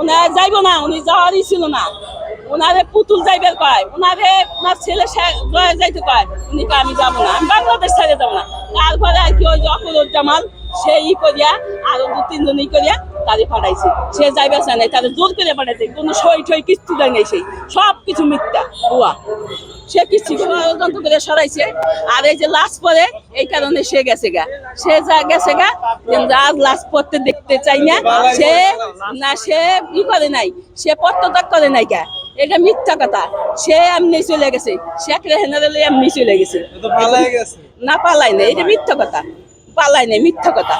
ওনার যাইব না, উনি যাওয়ারই ছিল না। ওনারে পুতুল যাইবার কয় ওনারে ওনার ছেলে যাইতে কয়, উনি আমি যাব না, আমি বাংলাদেশ ছেড়ে যাব না। তারপরে আর কি ওই অপরুজ্জামান সে ই করিয়া, আরও দু তিনজন ই করিয়া তাদের পাঠাইছে। সে যাইবে নাই তাদের জোর করে পাঠাইছে, কোনো সই ঠই কিচ্ছু দেয় নাই সেই সব কিছু মিথ্যা বুয়া সে কি ষড়যন্ত্র করে সরাইছে? আর এই যে লাশ পরে এই কারণে সে গেছে গা। সে যা গেছে গা আজ লাশ পড়তে দেখতে চাই না সে না সে ই করে নাই সে পত্রত্যাগ করে নাই গা। এটা মিথ্যা কথা। সে এমনি চলে গেছে। শেখ রেহানারে এমনি চলে গেছে। না পালাই গেছে। না এটা মিথ্যা কথা। পালাই নাই মিথ্যা কথা।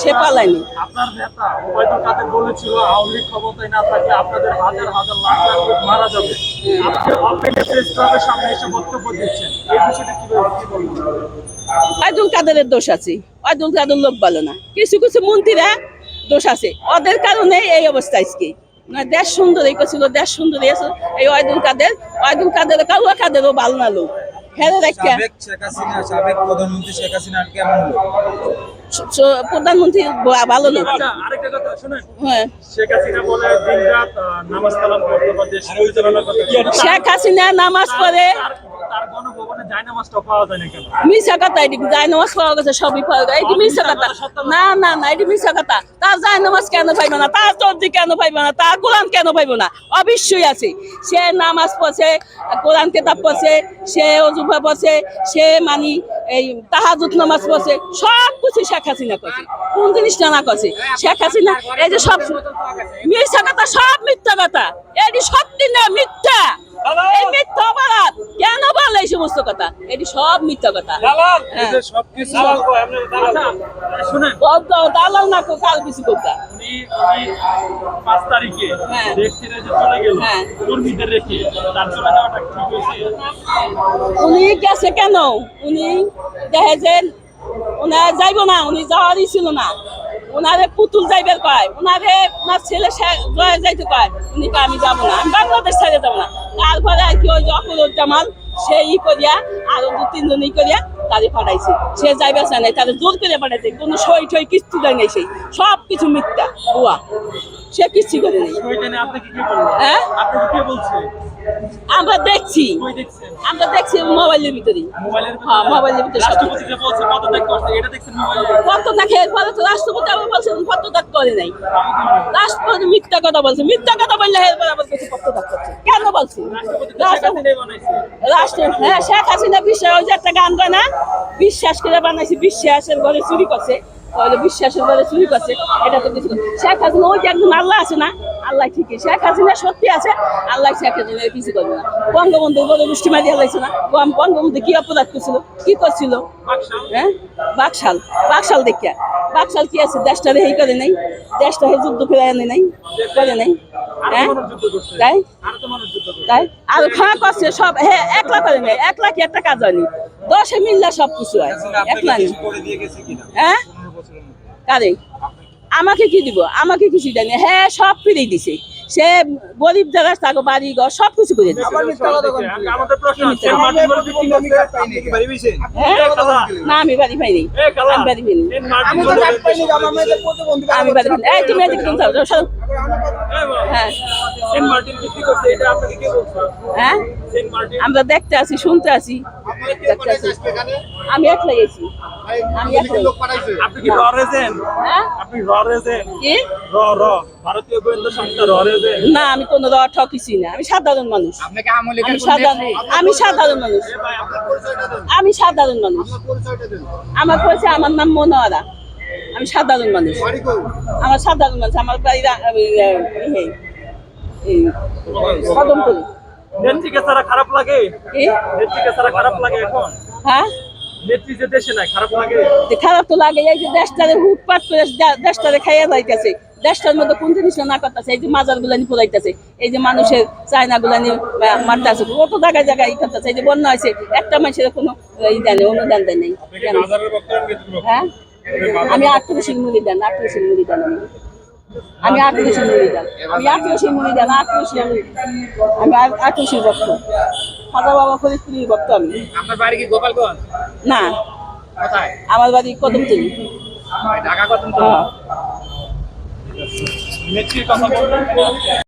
সে পালায়নি। আপনার নেতা ওবায়দুল কাদের বলেছিল আওয়ামী লীগ ক্ষমতায় না থাকলে আপনাদের হাজার হাজার লাখ লাখ লোক মারা যাবে। আপনি অপেনে প্রেস ক্লাবের সামনে এসে বক্তব্য দিচ্ছেন। এই বিষয়টা কীভাবে কি বলবেন? অয়দুল কাদেরের দোষ আছে অয়দুল কাদের লোক ভালো না। কিছু কিছু মন্ত্রীরা দোষ আছে। ওদের কারণে এই অবস্থা আজকে। দেশ সুন্দর এই করছিল দেশ সুন্দর এই আছে, এই অয়দুল কাদের অয়দুল কাদের কাউয়া কাদেরও ভালো না লোক। শেখ হাসিনা সাবেক প্রধানমন্ত্রী শেখ হাসিনা কেমন প্রধানমন্ত্রী ভালো লোক। আচ্ছা আরেকটা কথা শুনেন। হ্যাঁ। শেখ হাসিনা বলে নামাজ কালাম করতে শেখ হাসিনা নামাজ পড়ে। মিশা কথা এটি যায় পাওয়া গেছে সবই পাওয়া গেছে এটি মিশা কথা। না না না এটি মিশা কথা। তার যায় কেন পাইবে না? তার চর্দি কেন পাইবে না? তার কোরআন কেন পাইবে না? অবশ্যই আছে। সে নামাজ পড়ছে কোরআন কেতাব পড়ছে সে অজুফা পড়ছে সে মানি এই তাহাজুত নামাজ পড়ছে সব কিছু শেখ হাসিনা করছে। কোন জিনিসটা না করছে? শেখ হাসিনা এই যে সব মিথ্যা কথা সব মিথ্যা কথা। এটি সত্যি না মিথ্যা? এই মিথ্যা অপরাধ! কেন বলে এই সমস্ত কথা? এটি সব মিথ্যা কথা। হ্যাঁ। সবকিছু আচ্ছা শুনেন। বদ্ধ দালাল না কাল কিছু করতা। উনি উনি পাঁচ তারিখে হ্যাঁ। দেশ ছেড়ে চলে গেল হ্যাঁ। কর্মীদের রেখে তার চলে যাওয়াটা ঠিক হয়েছে? উনি গেছে কেন? উনি দেখে যে ওনার যাইবো না উনি যাওয়ারই ছিল না। ওনারে পুতুল যাইবার কয় ওনারে ওনার ছেলে যাইতে কয় উনি কয় আমি যাব না, আমি বাংলাদেশ ছেড়ে যাব না। তারপরে আর কি ওই যে জামাল, সে ই করিয়া, আরও দু তিনজন ই করিয়া তাদের পাঠাইছে। সে যাইবে চায় নাই তাদের জোর করে পাঠাইছে, কোনো সই ঠই কিচ্ছু দেয় নাই সেই সব কিছু মিথ্যা বুয়া সে কিচ্ছু করে নেই। হ্যাঁ? বলছে আমরা দেখছি। আমরা দেখছি মোবাইলের ভিতরে? হ্যাঁ মোবাইলের ভিতরে বলছে পত্রত্যাগ এরপরে তো রাষ্ট্রপতি আবার বলছেন পত্রত্যাগ করে নাই। রাষ্ট্রপতি মিথ্যা কথা বলছে। মিথ্যা কথা বললে এরপর আবার কিছু করছে। কেন বলছে? রাষ্ট্র হ্যাঁ শেখ হাসিনা বিশ্বাস ওই যে একটা গান গায় না? বিশ্বাস করে বানাইছে। বিশ্বাসের ঘরে চুরি করছে। তাহলে বিশ্বাসের ঘরে চুরি করছে এটা তো কিছু শেখ হাসিনা ওই যে একজন আল্লাহ আছে না? আল্লাহ ঠিকই। শেখ হাসিনা সত্যি আছে আল্লাহ শেখ হাসিনা কিছু করবে না। বঙ্গবন্ধু বড় মুষ্টি মারি আল্লাহছে না? বঙ্গ- বঙ্গবন্ধু কি অপরাধ করছিল? কি করছিল? হ্যাঁ? বাকশাল। বাকশাল দেখিয়া। বাকশাল কি আছে? দেশটা রেহাই করে নাই। দেশটা যুদ্ধ ফেরাই আনে নাই। করে নাই। হ্যাঁ? তাই? তাই? আর খাওয়া করছে সব। হ্যাঁ একলা করে নেই। একলা কি একটা কাজ হয়নি? দশে মিললে সব কিছু হয়। একলা হ্যাঁ? কারে আমাকে কি দিব? আমাকে কিছু জানি হ্যাঁ সব ফিরে দিছে। সে গরিব জায়গা তাকে বাড়ি ঘর সব কিছু করে পেয়েছেন হ্যাঁ? না আমি বাড়ি পাইনি। আমি পাইনি। আমি পাইনি এই তুমি হ্যাঁ। হ্যাঁ? আমরা দেখতে আছি শুনতে আছি। আমি একলাই আছি আমি একলাই। আপনি কি র হ্যাঁ? আপনি র কি? র র ভারতীয় গোয়েন্দা সংস্থা র না আমি কোনো রড ঠকিছি না। আমি সাধারণ মানুষ। আমি সাধারণ আমি সাধারণ মানুষ। আমি সাধারণ মানুষ। আমার পরিচয় আমার নাম মনোয়ারা। আমি সাধারণ মানুষ। আমার সাধারণ মানুষ আমার বাড়ি রা- আমি, আহ, এই, কদমতলি নেত্রীকে ছাড়া খারাপ লাগে? নেত্রীকে ছাড়া খারাপ লাগে এখন? হ্যাঁ? নেত্রী যে দেশে নাই খারাপ লাগে? খারাপ তো লাগে এই যে দেশটারে হুটপাট করে দেশটারে খাইয়া যাইতেছে। দেশটার মধ্যে কোন জিনিস না করতেছে এই যে মাজার গুলানি পোলাইতেছে এই যে মানুষের চায়না গুলানি মারতেছে কত জায়গায় জায়গায় ই করতেছে এই যে বন্যা হয়েছে একটা মানুষের কোনো ই দেয় অনুদান দেয় নেই। হ্যাঁ? আমি আটত্রিশের মুড়ি দেন আটত্রিশের মুড়ি দেন আমি। আমি আটত্রিশের মুড়ি দেন আমি আটত্রিশের মুড়ি দেন আটত্রিশের আমি আমি আটত্রিশের ভক্ত। খাজা বাবা ফরিদপুরের ভক্ত আমি। আপনার বাড়ি কি গোপালগঞ্জ? না। কোথায়? আমার বাড়ি কদমতলি। ঢাকা কদম হ্যাঁ। মেথির কথা বললেন